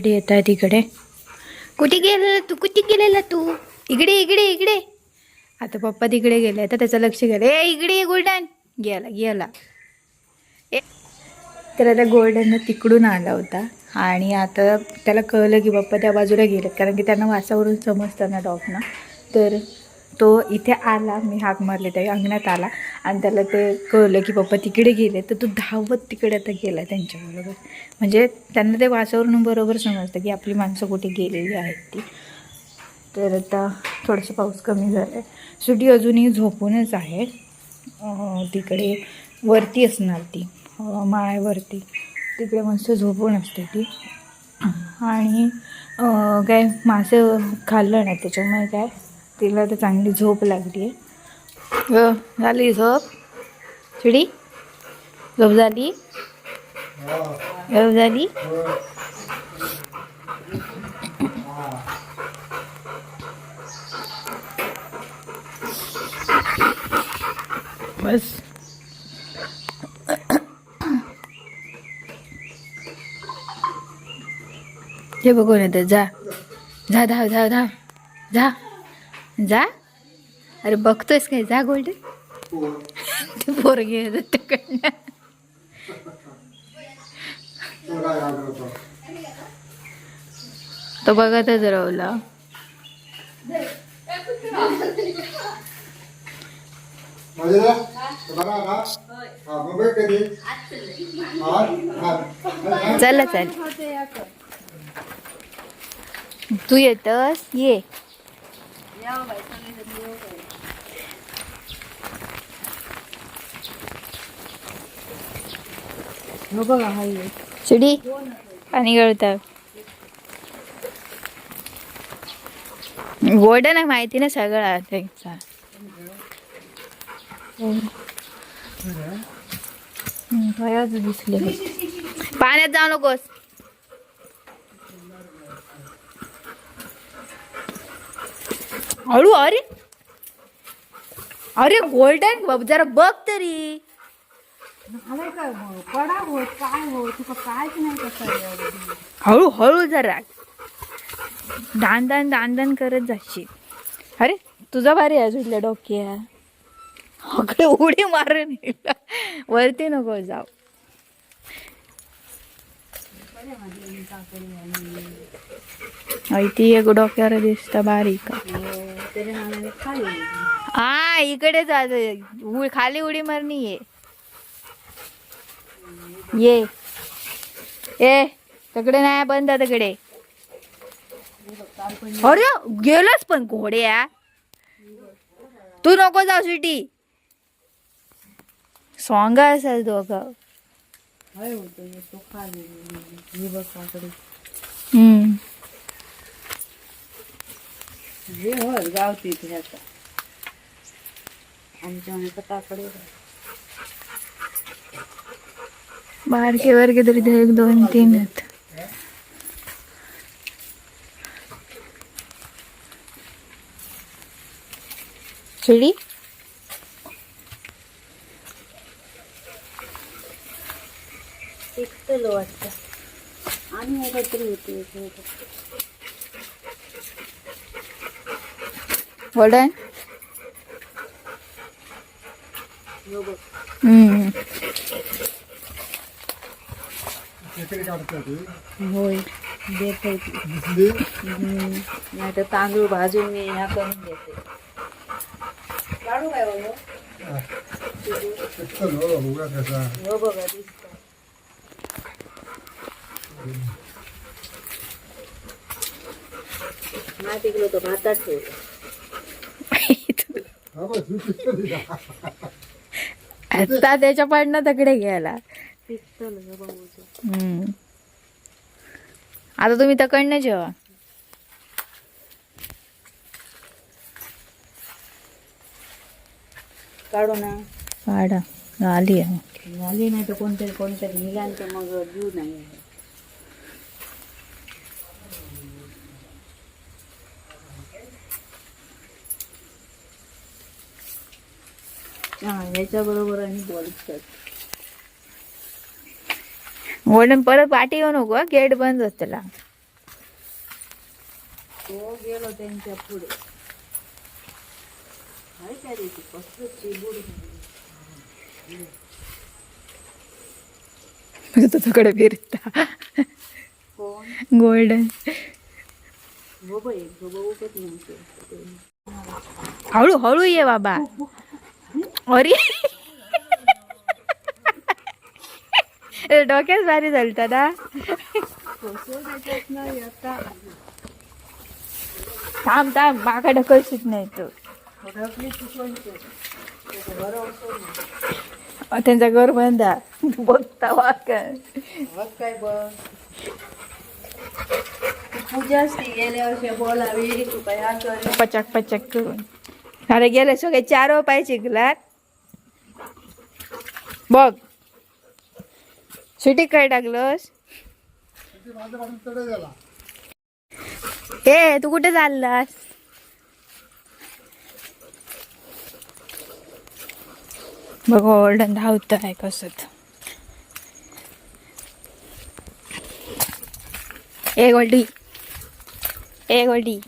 Ready येत आहेत तिकडे कुठे गेलेला तू? कुठे गेलेला तू? इकडे इकडे इकडे. आता पप्पा तिकडे गेले तर त्याचं लक्ष गेलं. ए इकडे गोल्डन. गेला गेला. ए. तर आता गोल्डन तिकडून आला होता. आणि आता त्याला कळलं की बाप्पा त्या बाजूला गेलेत कारण की त्यांना वासावरून समजतं ना डॉगना. तर तो इथे आला मी हाक मारले त्या अंगणात आला आणि त्याला ते कळलं की पप्पा तिकडे गेले. तर तो धावत तिकडे आता गेला त्यांच्याबरोबर. म्हणजे त्यांना ते वासावरून बरोबर समजतं की आपली माणसं कुठे गेलेली आहेत ती. तर आता थोडंसं पाऊस कमी झाला आहे सुटी अजूनही झोपूनच आहे. तिकडे वरती असणार ती. माळ्यावरती. तिकडे मस्त झोपून असते ती. आणि काय मासे खाल्लं नाही त्याच्यामुळे काय? तिला तर चांगली झोप लागली. आहे झाली झोप? चिडी? झोप झाली? झोप झाली? बस. हे बघून येतं जा. जा धाव धाव धाव. जा. जा. अरे बघतोयस काय? जा गोल्डन. ते पोरगे येतात तिकडनं. तो बघतच राहला. चला चल. तू येतस? ये. चिडी पाणी गळतं गोल्डन आहे माहिती ना सगळं त्यांचा दिसले पाण्यात जाऊ नकोस. हळू अरे. अरे गोल्डन बाबा जरा बघ तरी. हळू हळू जरा. दान दान दान दान करत जाशील. अरे तुझा भारी आहे सुटल्या डोक्या अकडे उडी मारून येईल. वरती नको जाऊ. ती एक डोक्यावर दिसत बारीक. हा इकडे जा उ- खाली उडी मारणी ये ये. ए तकडे नाही बंद तकडे. अरे गेलाच पण घोड्या तू नको जाऊ सिटी सॉंग असेल दोघं. गावती इथे आता आमच्या काकडे बारके बारके तरी ते एक दोन तीन आहेत. चिडी? वाटतं. आणि काहीतरी होते. वडा हम्म hmm. होय देते नाही तर तांदूळ भाजून मी ह्या करून घेते काढू काय हो बघा दिसतं नाही तर भातात ठेवतो आता त्याच्या पडणं तकडे घ्यायला. आता तुम्ही तकडनं जेवा. काढू ना. काढा. आली आहे. झाली नाही तर कोणतरी कोणतरी निघाल तर मग देऊ नाही. हा याच्याबरोबर आणि बॉल गोल्डन परत पाठी येऊ नको गेट बंद होत त्याला. तो गेलो त्यांच्या पुढे. काय काय रे ती? कसलं चिबूड तुझ्याकडे फिरता. कोण? गोल्डन. बाबा एक बाबा उगत नव्हते हळू हळू ये बाबा. अरे. डोक्यात भारी चालतं ना. थांब थांब माका ढकलशीत नाही तो. त्यांचा घर बांधा बघता वाका काय. पूजा गेल्या बोलावी पचक पचक करून. अरे गेले सगळे चार पाय शिकलात. बघ. सुटी काय टाकलंस? ए तू कुठे चाललास? बघ ओरडन धावत आहे कसत ए गोल्डी. ए गोल्डी.